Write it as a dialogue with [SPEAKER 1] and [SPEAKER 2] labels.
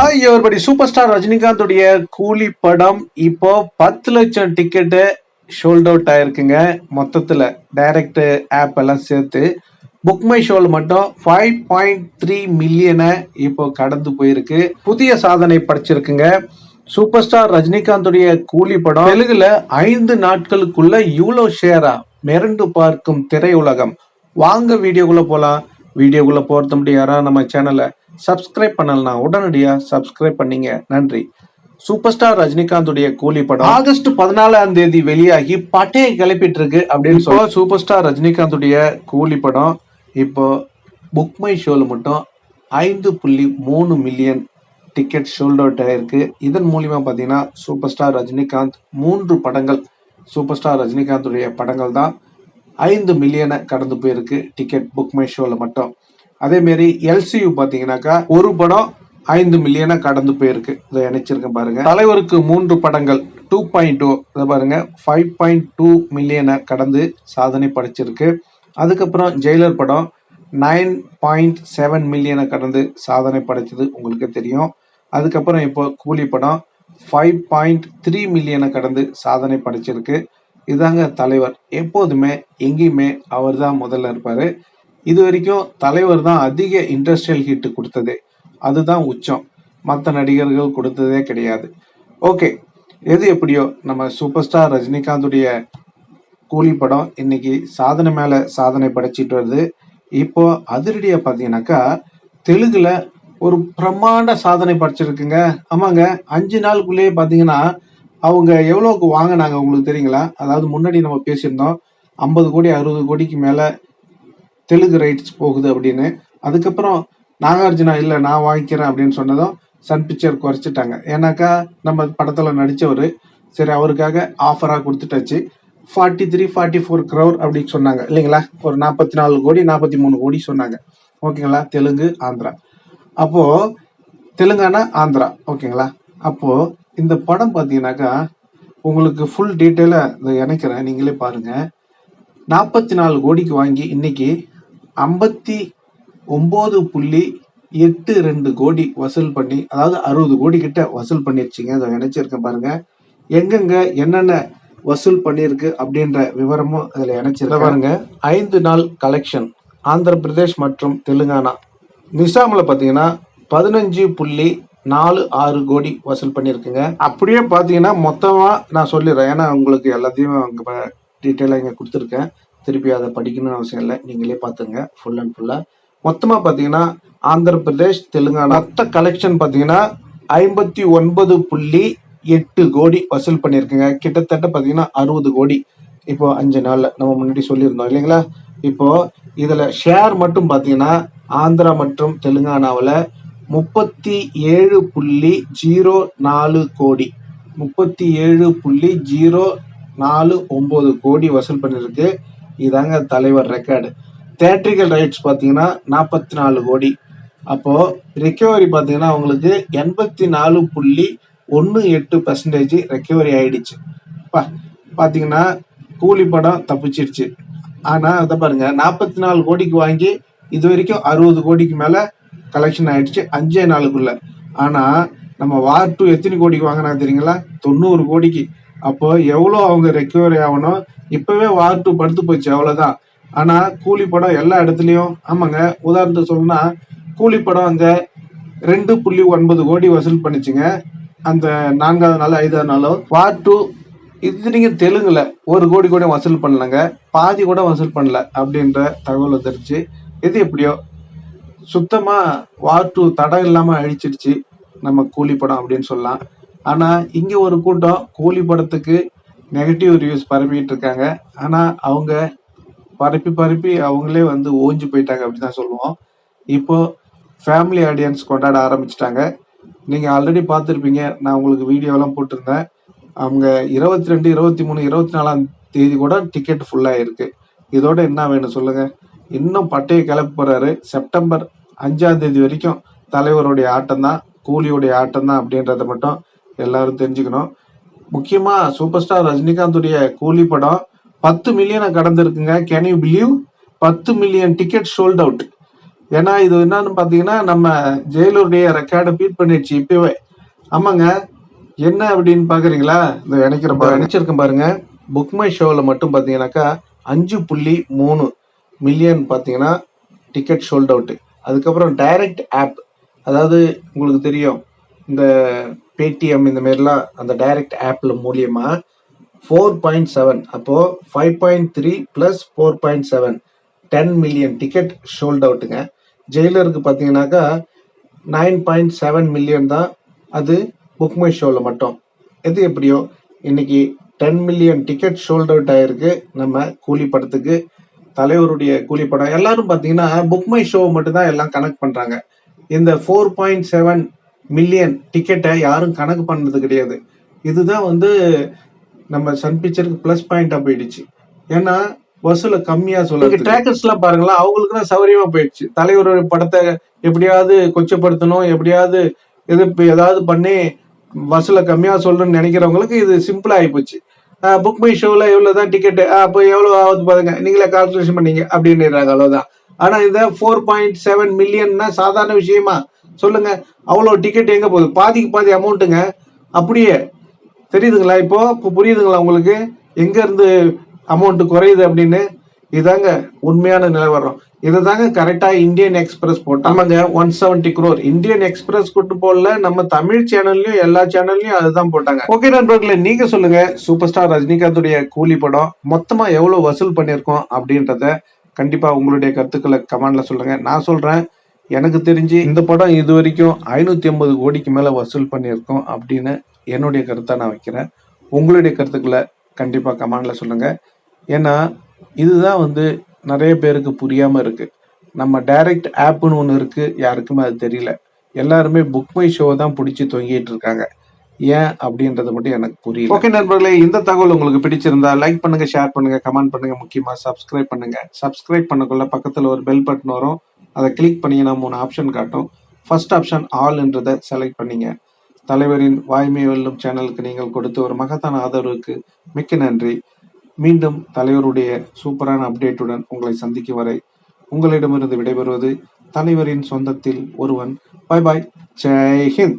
[SPEAKER 1] Hi everybody super star ரஜினிகாந்துடைய கூலி படம் இப்போ பத்து லட்சம் டிக்கெட்டு ஷோல்ட் அவுட் ஆயிருக்குங்க. மொத்தத்தில் டைரக்ட் ஆப் எல்லாம் சேர்த்து புக் மை ஷோல் மட்டும் ஃபைவ் பாயிண்ட் த்ரீ மில்லியனை இப்போ கடந்து போயிருக்கு. புதிய சாதனை படைச்சிருக்குங்க. சூப்பர் ஸ்டார் ரஜினிகாந்துடைய கூலி படம் தெலுங்குல ஐந்து நாட்களுக்குள்ள இவ்வளோ ஷேரா மிரண்டு பார்க்கும் திரையுலகம். வாங்க வீடியோக்குள்ள போலாம். வீடியோக்குள்ள போறது முடியாரா யாராவது நம்ம சேனலை சப்ஸ்கிரைப் பண்ணலனா உடனடியா சப்ஸ்கிரைப் பண்ணீங்க. நன்றி. சூப்பர் ஸ்டார் ரஜினிகாந்துடைய கூலி படம் ஆகஸ்ட் பதினாலாம் தேதி வெளியாகி பட்டையை கிளப்பிட்டு இருக்கு அப்படின்னு சொல்ல சூப்பர் ஸ்டார் ரஜினிகாந்துடைய கூலி படம் இப்போ புக் மை ஷோல மட்டும் ஐந்து புள்ளி மூணு மில்லியன் டிக்கெட் ஷோல்ட் அவுட் ஆயிருக்கு இதன் மூலியமா பாத்தீங்கன்னா சூப்பர் ஸ்டார் ரஜினிகாந்த் மூன்று படங்கள் சூப்பர் ஸ்டார் ரஜினிகாந்துடைய படங்கள் தான் ஐந்து மில்லியனை கடந்து போயிருக்கு. டிக்கெட் புக் மை ஷோல மட்டும். அதே மாரி எல்சியு பாத்தீங்கன்னாக்கா ஒரு படம் ஐந்து மில்லியனை கடந்து போயிருக்கு. இதை இணைச்சிருக்கேன் பாருங்க. தலைவருக்கு மூன்று படங்கள் டூ பாயிண்ட் டூ இதை பாருங்க ஃபைவ் பாயிண்ட் டூ மில்லியனை கடந்து சாதனை படைச்சிருக்கு. அதுக்கப்புறம் ஜெயிலர் படம் நைன் பாயிண்ட் செவன் மில்லியனை கடந்து சாதனை படைச்சது உங்களுக்கு தெரியும். அதுக்கப்புறம் இப்போ கூலி படம் ஃபைவ் பாயிண்ட் த்ரீ மில்லியனை கடந்து சாதனை படைச்சிருக்கு. இதாங்க தலைவர். எப்போதுமே எங்கேயுமே அவர் தான் முதல்ல இருப்பாரு. இது வரைக்கும் தலைவர் தான் அதிக இண்டஸ்ட்ரியல் ஹிட் கொடுத்தது. அதுதான் உச்சம். மற்ற நடிகர்கள் கொடுத்ததே கிடையாது. ஓகே எது எப்படியோ நம்ம சூப்பர் ஸ்டார் ரஜினிகாந்துடைய கூலி படம் இன்னைக்கு சாதனை மேலே சாதனை படைச்சிட்டு வருது. இப்போ அதிரடியாக பார்த்தீங்கன்னாக்கா தெலுங்குல ஒரு பிரம்மாண்ட சாதனை படைச்சிருக்குங்க. ஆமாங்க அஞ்சு நாளுக்குள்ளேயே பார்த்தீங்கன்னா அவங்க எவ்வளோக்கு வாங்கினாங்க உங்களுக்கு தெரியுங்களா? அதாவது முன்னாடி நம்ம பேசியிருந்தோம் ஐம்பது கோடி அறுபது கோடிக்கு மேலே தெலுங்கு ரைட்ஸ் போகுது அப்படின்னு. அதுக்கப்புறம் நாகார்ஜுனா இல்லை நான் வாங்கிக்கிறேன் அப்படின்னு சொன்னதும் சன் பிக்சர் குறைச்சிட்டாங்க. ஏன்னாக்கா நம்ம படத்தில் நடித்தவர் சரி அவருக்காக ஆஃபராக கொடுத்துட்டாச்சு. Forty three forty four crore அப்படின்னு சொன்னாங்க. இல்லைங்களா? ஒரு நாற்பத்தி நாலு கோடி நாற்பத்தி மூணு கோடி சொன்னாங்க. ஓகேங்களா? தெலுங்கு ஆந்திரா. அப்போது தெலுங்கானா ஆந்திரா. ஓகேங்களா? அப்போது இந்த படம் பார்த்தீங்கன்னாக்கா உங்களுக்கு ஃபுல் டீட்டெயிலாக இதை இணைக்கிறேன். நீங்களே பாருங்கள் நாற்பத்தி நாலு கோடிக்கு வாங்கி இன்னைக்கு ஐம்பத்தி ஒம்பது புள்ளி எட்டு ரெண்டு கோடி வசூல் பண்ணி அதாவது அறுபது கோடி கிட்ட வசூல் பண்ணிருச்சிங்க. அதை இணைச்சிருக்கேன் பாருங்க. எங்கெங்க என்னென்ன வசூல் பண்ணியிருக்கு அப்படின்ற விவரமும் அதில் இணைச்சிருக்க பாருங்க. ஐந்து நாள் கலெக்ஷன் ஆந்திர பிரதேஷ் மற்றும் தெலுங்கானா. நிசாமில் பார்த்தீங்கன்னா பதினஞ்சு புள்ளி நாலு ஆறு கோடி வசூல் பண்ணியிருக்குங்க. அப்படியே பார்த்தீங்கன்னா மொத்தமாக நான் சொல்லிடுறேன். ஏன்னா உங்களுக்கு எல்லாத்தையும் அங்கே டீட்டெயிலாக இங்கே கொடுத்துருக்கேன். திருப்பி அதை படிக்கணும்னு அவசியம் இல்லை. நீங்களே பார்த்துங்க. ஃபுல் அண்ட் ஃபுல்லாக மொத்தமாக பார்த்தீங்கன்னா ஆந்திர பிரதேஷ் தெலுங்கானா மொத்த கலெக்ஷன் பார்த்தீங்கன்னா ஐம்பத்தி ஒன்பது புள்ளி எட்டு கோடி வசூல் பண்ணியிருக்குங்க. கிட்டத்தட்ட பார்த்தீங்கன்னா அறுபது கோடி. இப்போ அஞ்சு நாளில். நம்ம முன்னாடி சொல்லியிருந்தோம் இல்லைங்களா? இப்போ இதில் ஷேர் மட்டும் பார்த்தீங்கன்னா ஆந்திரா மற்றும் தெலுங்கானாவில் முப்பத்தி ஏழு புள்ளி ஜீரோ நாலு கோடி. முப்பத்தி ஏழு புள்ளி ஜீரோ நாலு ஒம்பது கோடி வசூல் பண்ணியிருக்கு. இதாங்க தலைவர் ரெக்கார்டு தேட்ரிக்கல் ரைட்ஸ் பார்த்தீங்கன்னா நாற்பத்தி நாலு கோடி. அப்போ ரெக்கவரி பார்த்தீங்கன்னா அவங்களுக்கு எண்பத்தி நாலு புள்ளி ஒன்று எட்டு பர்சன்டேஜ் ரெக்கவரி ஆயிடுச்சு. பா பார்த்தீங்கன்னா கூலி படம் தப்பிச்சிருச்சு. ஆனால் அதை பாருங்க நாற்பத்தி நாலு கோடிக்கு வாங்கி இது வரைக்கும் அறுபது கோடிக்கு மேலே கலெக்ஷன் ஆயிடுச்சு அஞ்சே நாளுக்குள்ள. ஆனால் நம்ம வார் டூ எத்தனை கோடிக்கு வாங்கினா தெரியுங்களா? தொண்ணூறு கோடிக்கு. அப்போ எவ்வளோ அவங்க ரெக்கவரி ஆகணும்? இப்போவே வார் டூ படுத்து போச்சு அவ்வளோதான் ஆனால் கூலி படம் எல்லா இடத்துலையும் ஆமாங்க உதாரணத்துக்கு சொல்லணும்னா கூலி படம் அங்க ரெண்டு புள்ளி ஒன்பது கோடி வசூல் பண்ணிச்சுங்க. அந்த நான்காவது நாள் ஐதாவது நாளோ வார் டூ இது நீங்க தெலுங்குல ஒரு கோடி கூட வசூல் பண்ணலங்க. பாதி கூட வசூல் பண்ணல அப்படின்ற தகவல் வந்துருச்சு. எது எப்படியோ சுத்தமா வார் டூ தடம் இல்லாம அழிச்சிடுச்சு நம்ம கூலி படம் அப்படின்னு சொல்லலாம். ஆனா இங்க ஒரு கூட்டம் கூலி படத்துக்கு நெகட்டிவ் ரிவ்யூஸ் பரப்பிட்டு இருக்காங்க. ஆனா அவங்க பரப்பி பரப்பி அவங்களே வந்து ஓஞ்சு போயிட்டாங்க அப்படின்னு தான் சொல்லுவோம். இப்போ ஃபேமிலி ஆடியன்ஸ் கொண்டாட ஆரம்பிச்சிட்டாங்க. நீங்கள் ஆல்ரெடி பார்த்துருப்பீங்க. நான் உங்களுக்கு வீடியோலாம் போட்டிருந்தேன். அவங்க இருபத்தி ரெண்டு இருபத்தி மூணு இருபத்தி நாலாம் தேதி கூட டிக்கெட் ஃபுல்லாக இருக்கு இதோட என்ன வேணும் சொல்லுங்க. இன்னும் பட்டையை கிளப்பி போறாரு. செப்டம்பர் அஞ்சாம் தேதி வரைக்கும் தலைவருடைய ஆட்டம் தான் கூலியுடைய ஆட்டம் தான் அப்படின்றத மட்டும் எல்லாரும் தெரிஞ்சுக்கணும். முக்கியமா சூப்பர் ஸ்டார் ரஜினிகாந்துடைய கூலி படம் பத்து மில்லியனை கடந்திருக்குங்க. கேன் யூ பிலீவ் பத்து மில்லியன் டிக்கெட் சோல்ட் அவுட் ஏன்னா இது என்னன்னு பாத்தீங்கன்னா நம்ம ஜெயிலருடைய ரெக்கார்டை பீட் பண்ணிடுச்சு இப்பவே. ஆமாங்க. என்ன அப்படின்னு பாக்குறீங்களா இந்த நினைக்கிற நினைச்சிருக்கேன் பாருங்க. புக் மை ஷோவில் மட்டும் பார்த்தீங்கன்னாக்கா அஞ்சு புள்ளி மூணு மில்லியன் பார்த்தீங்கன்னா டிக்கெட் ஷோல்ட் அவுட்டு அதுக்கப்புறம் டைரக்ட் ஆப் அதாவது உங்களுக்கு தெரியும். இந்த பேடிஎம் இந்த மாதிரிலாம் அந்த டைரக்ட் ஆப்பில் மூலியமாக ஃபோர் பாயிண்ட் செவன் அப்போது five point three plus four point seven ten million ticket sold அவுட்டுங்க ஜெயிலருக்கு பார்த்தீங்கன்னாக்கா நைன் பாயிண்ட் செவன் மில்லியன் தான் அது புக்மை ஷோவில் மட்டும். எது எப்படியோ இன்னைக்கு ten million ticket sold out ஆயிருக்கு நம்ம கூலி படத்துக்கு தலைவருடைய கூலி படம் எல்லாரும் பார்த்தீங்கன்னா புக்மை ஷோ மட்டும்தான் எல்லாம் கனெக்ட் பண்ணுறாங்க இந்த ஃபோர் பாயிண்ட் செவன் மில்லியன் டிக்கெட்டை யாரும் கணக்கு பண்ணது கிடையாது. இதுதான் வந்து நம்ம சன் பிக்சருக்கு ப்ளஸ் பாயிண்டாக போயிடுச்சு. ஏன்னா வசூல கம்மியா சொல்லுங்க ட்ராக்கர்ஸ் எல்லாம் பாருங்களா அவங்களுக்கு தான் சௌரியமா போயிடுச்சு. தலைவருடைய படத்தை எப்படியாவது கொச்சப்படுத்தணும் எப்படியாவது எது ஏதாவது பண்ணி வசூல கம்மியா சொல்லணும்னு நினைக்கிறவங்களுக்கு இது சிம்பிளா ஆயிப்போச்சு புக் மை ஷோல எவ்வளவுதான் டிக்கெட் அப்போ எவ்வளவு ஆகுது பாருங்க. நீங்களே கால்குலேஷன் பண்ணீங்க. அப்படின்னுறாங்க அவ்வளவுதான். ஆனா இந்த ஃபோர் பாயிண்ட் செவன் மில்லியன்னா சாதாரண விஷயமா? சொல்லுங்க. அவ்வளோ டிக்கெட் எங்க போகுது? பாதிக்கு பாதி அமௌண்ட்டுங்க அப்படியே. தெரியுதுங்களா இப்போ? இப்போ புரியுதுங்களா உங்களுக்கு? எங்க இருந்து அமௌண்ட் குறையுது அப்படின்னு? இதாங்க உண்மையான நிலவரம். இதை தாங்க கரெக்டாக Indian Express போட்டாமங்க one seventy crore Indian Express கூட்டு போடல. நம்ம தமிழ் சேனல்லையும் எல்லா சேனல்லையும் அதுதான் போட்டாங்க. ஓகே நண்பர்களே நீங்க சொல்லுங்க. சூப்பர் ஸ்டார் ரஜினிகாந்துடைய கூலி படம் மொத்தமா எவ்வளவு வசூல் பண்ணியிருக்கோம் அப்படின்றத கண்டிப்பா உங்களுடைய கருத்துக்களை கமெண்ட்ல சொல்லுங்க. நான் சொல்றேன் எனக்கு தெரிஞ்சு இந்த படம் இது வரைக்கும் ஐநூத்தி ஐம்பது கோடிக்கு மேல வசூல் பண்ணியிருக்கோம் அப்படின்னு என்னுடைய கருத்தை நான் வைக்கிறேன். உங்களுடைய கருத்துக்களை கண்டிப்பா கமெண்ட்ல சொல்லுங்க. ஏன்னா இதுதான் வந்து நிறைய பேருக்கு புரியாம இருக்கு. நம்ம டைரக்ட் ஆப்னு ஒன்று இருக்கு யாருக்குமே அது தெரியல. எல்லாருமே புக் மை ஷோவை தான் பிடிச்சி தொங்கிட்டு இருக்காங்க. ஏன் அப்படின்றது மட்டும் எனக்கு புரியல. ஓகே நண்பர்களே இந்த தகவல் உங்களுக்கு பிடிச்சிருந்தா லைக் பண்ணுங்க ஷேர் பண்ணுங்க கமெண்ட் பண்ணுங்க முக்கியமா சப்ஸ்கிரைப் பண்ணுங்க. சப்ஸ்கிரைப் பண்ணக்குள்ள பக்கத்துல ஒரு பெல் பட்டன் வரும். அதை கிளிக் பண்ணிங்கன்னா மூணு ஆப்ஷன் காட்டும். ஃபர்ஸ்ட் ஆப்ஷன் ஆல்ன்றதை செலக்ட் பண்ணிங்க. தலைவரின் வாய்மை வெல்லும் சேனலுக்கு நீங்கள் கொடுத்த ஒரு மகத்தான ஆதரவுக்கு மிக்க நன்றி. மீண்டும் தலைவருடைய சூப்பரான அப்டேட்டுடன் உங்களை சந்திக்கும் வரை உங்களிடமிருந்து விடைபெறுவது தலைவரின் சொந்தத்தில் ஒருவன். பாய் பாய் ஜெய்ஹிந்த்